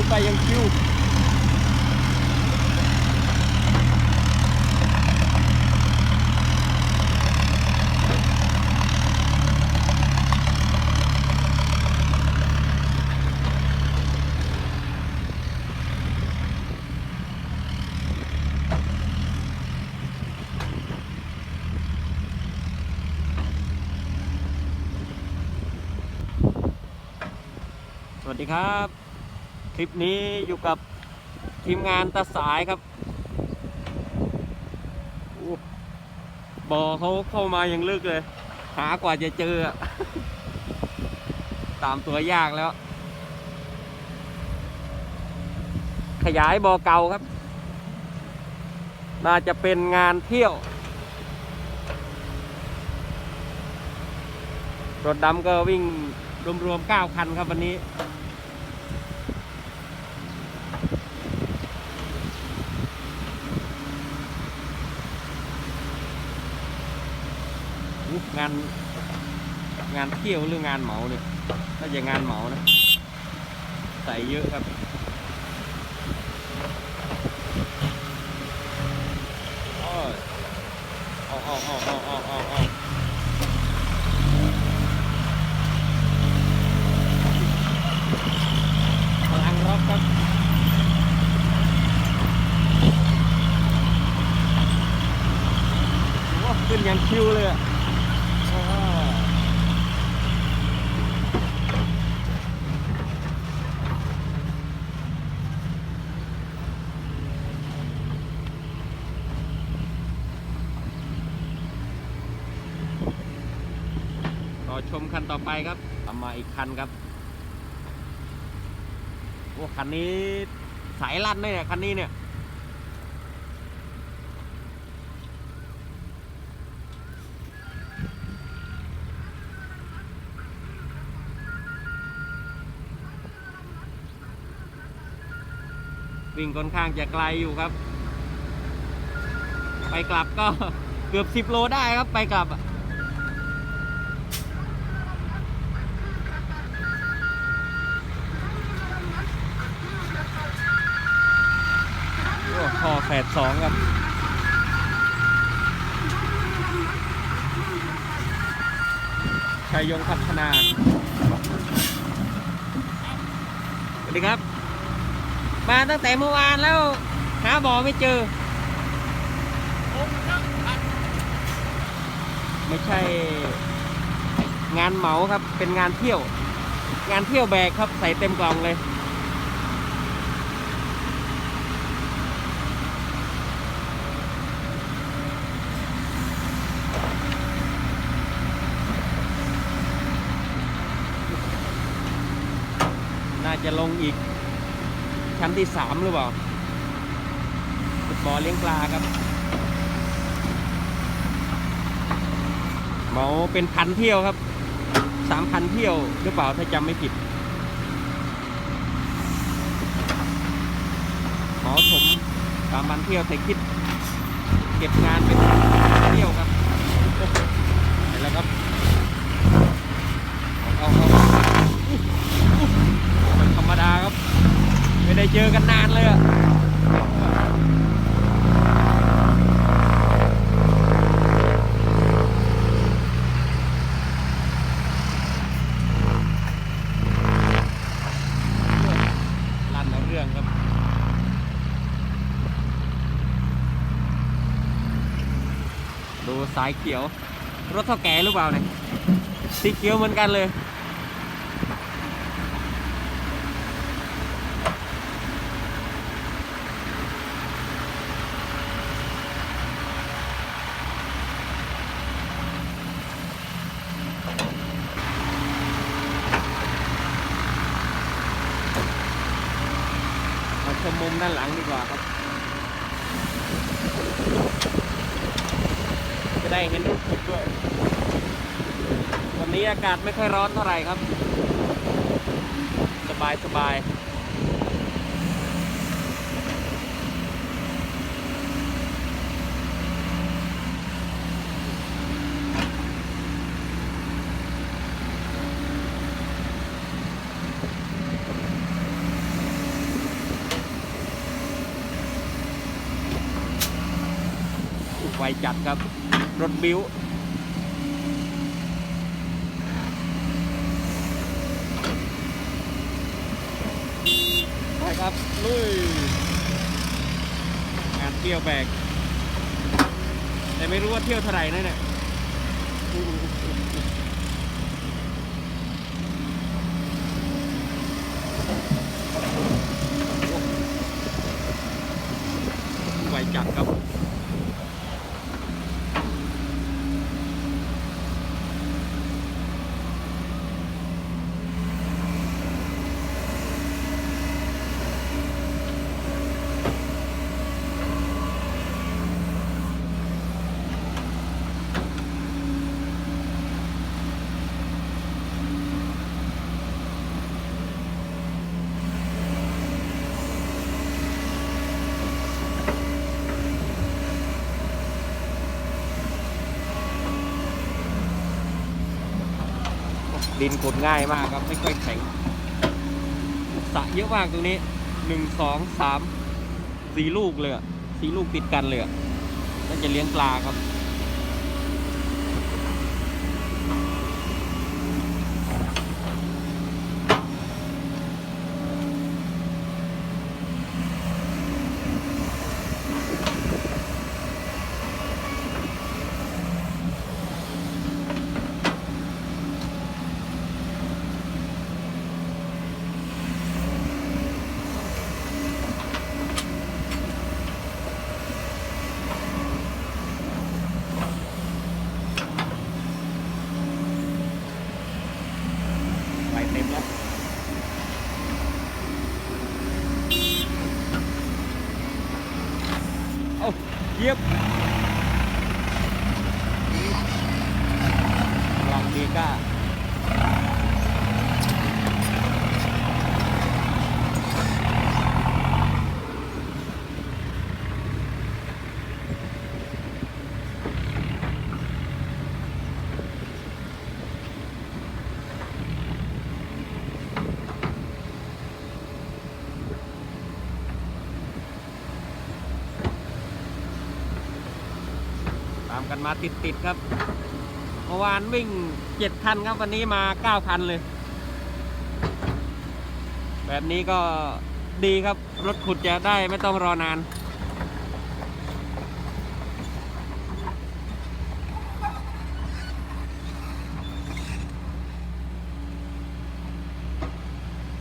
วไปยังคิวสวัสดีครับ คลิปนี้อยู่กับทีมงานตาสายครับโอ้บอเขาเข้ามาอยังลึกเลย หากว่าจะเจอ ตามตัวยากแล้ว ขยายบ่อเก่าครับ น่าจะเป็นงานเที่ยวรถดำก็วิ่งรวมๆ9คันครับวันนี้ งานงานเที่ยวหรืองานเหมาเนี่ยน่าจะงานเหมานะ ใส่เยอะครับอ้ยออกออกออกออกออกออกออกพลังรอกครับโอ้ขึ้นยันคิวเลยอะอ้าวรอ ชมคันต่อไปครับตามมาอีกคันครับโอ้คันนี้สายลั่นเนี่ยคันนี้เนี่ยวิ่งค่อนข้างจะไกลอยู่ครับ ไปกลับก็เกือบ10โลได้ครับไปกลับอะ 82 ครับชัยยงพัฒนา สวัสดีครับ มาตั้งแต่เมื่อวานแล้ว หาบ่อไม่เจอ ไม่ใช่ งานเหมาครับ เป็นงานเที่ยว งานเที่ยวแบกครับ ใส่เต็มกล่องเลย จะลงอีกชั้นที่สามหรือเปล่าบ่อเลี้ยงปลาครับเหมาเป็นพันเที่ยวครับสามพันเที่ยวหรือเปล่าถ้าจำไม่ผิดเหมาถมสามพันเที่ยวแต่คิด เก็บงานเป็นเที่ยวครับเห็นแล้วครับเอาเอาเอาอุ๊ยอุ๊ยมันธรรมดาครับ ได้เจอกันนานเลยอะลั่นเอาเรื่องครับดูสายเขียว รถเท่าแก่หรือเปล่าเนี่ยสีเขียวเหมือนกันเลย มด้านหลังดีกว่าครับ จะได้เห็นรูปด้วย วันนี้อากาศไม่ค่อยร้อนเท่าไหร่ครับ สบายสบาย จัดครับ รถบิ้วไปครับ ลุย งานเที่ยวแบก แต่ไม่รู้ว่าเที่ยวเท่าไหร่นะเนี่ยไวจัดครับ ดินขุดง่ายมากครับ ไม่ค่อยแข็งสระเยอะมากตรงนี้หนึ่งสองสามสี่ลูกเลยสี่ลูกติดกันเลยน่าจะเลี้ยงปลาครับ ไปเต็มแล้ว เอาเหยียบลองดีก้า ตามกันมาติดๆครับเมื่อวานวิ่งเจ็ดคันครับวันนี้มาเก้าคันเลย แบบนี้ก็ดีครับรถขุดจะได้ไม่ต้องรอนาน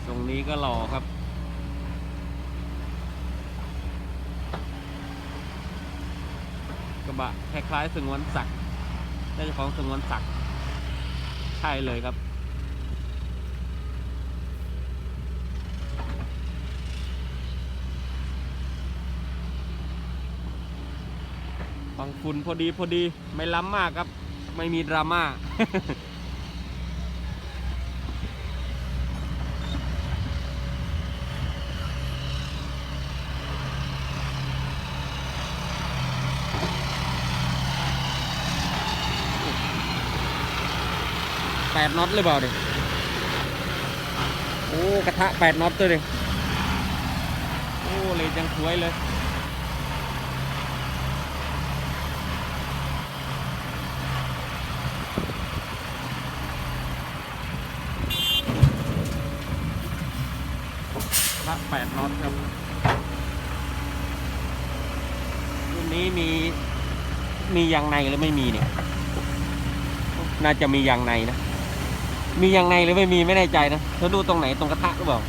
ตรงนี้ก็หล่อครับ กระ บะคล้ายๆสงวนศักดิ์ได้ของสงวนศักดิ์ใช่เลยครับ ฟังฝุ่นพอดีพอดีไม่ล้ำมากครับ ไม่มีดราม่า แปดน็อตหรือเปล่าดิโอ้กระทะแปดน็อตตัวดิโอ้เลยจังสวยเลยกระทะแปดน็อตครับรุ่นนี้มีมียางในหรือไม่มีเนี่ย น่าจะมียางในนะ มียังไงหรือไม่มีไม่แน่ใจนะเธอดูตรงไหนตรงกระทะหรือเปล่า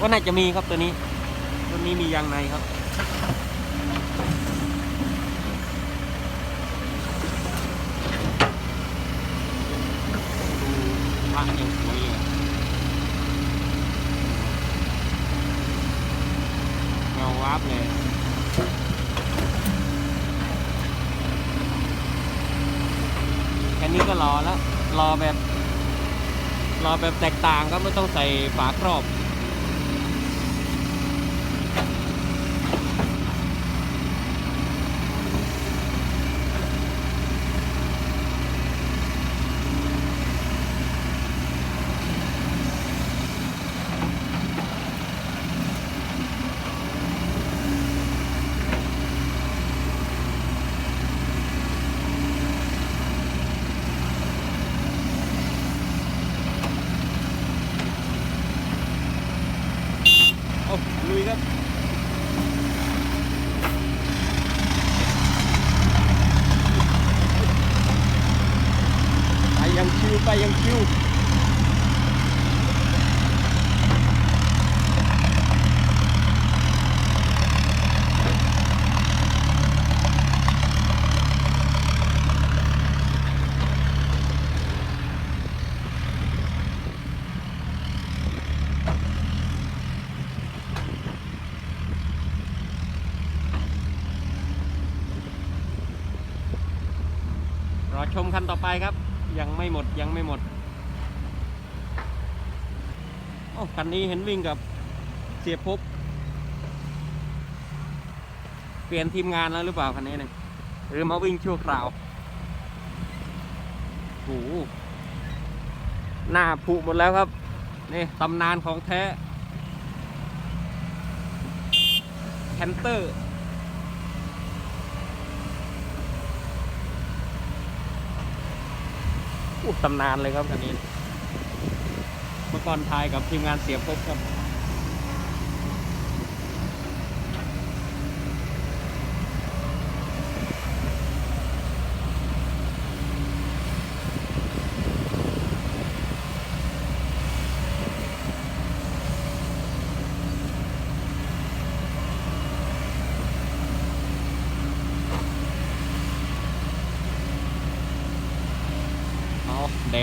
ว่าน่าจะมีครับตัวนี้ ตัวนี้มียังไงครับ ดูพระยังสวยเลยอะเงาวับเลย แค่นี้ก็รอแล้ว รอแบบ ร อแบบแตกต่างก็ไม่ต้องใส่ฝาครอบ Ay, ang cute pa, yung cute. มคันต่อไปครับ ยังไม่หมดยังไม่หมดโอ้คันนี้เห็นวิ่งกับเสียพบเปลี่ยนทีมงานแล้วหรือเปล่าคันนี้เนี่ยหรือมาวิ่งชั่วคราวโอ้โหหน้าผุหมดแล้วครับนี่ตำนานของแท้แคนเตอร์ อุตำนานเลยครับคันนี้เมื่อก่อนทายกับทีมงานเสียภพบครับ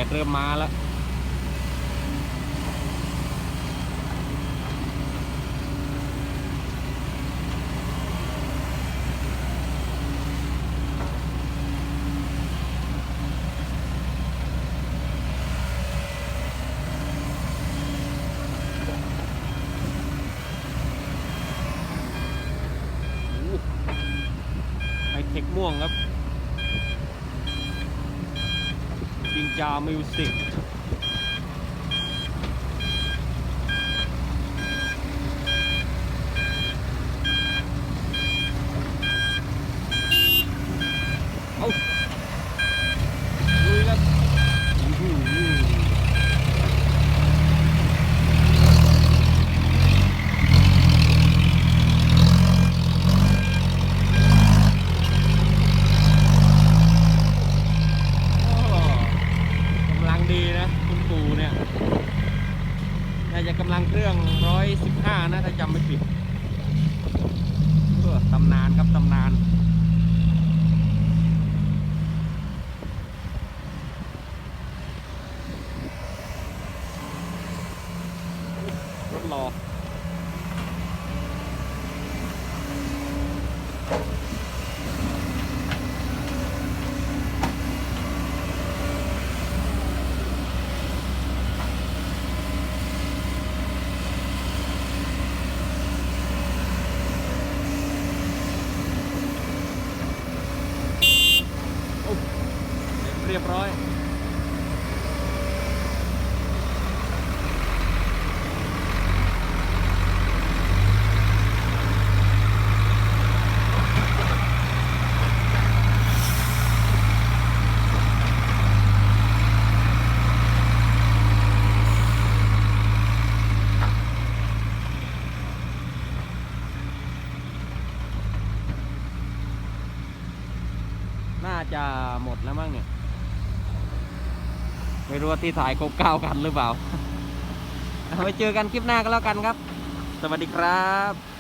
ดดเริ่มมาแล้วไฮเทคม่วงครับ จิงจามิวสิกเอาลุยครับอื้อหือโอ้กำลังดีนะ คุณปู่เนี่ย น่าจะกำลังเครื่องร้อยสิบห้านะ ถ้าจำไม่ผิดเออตำนานครับตำนาน รถรอ โอ้เรียบร้อย น่าจะหมดแล้วมั้งเนี่ย ไม่ รู้ว่าที่ถ่ายครบเก้ากันหรือเปล่าเอาไว้เจอกันคลิปหน้าก็แล้วกันครับ สวัสดีครับ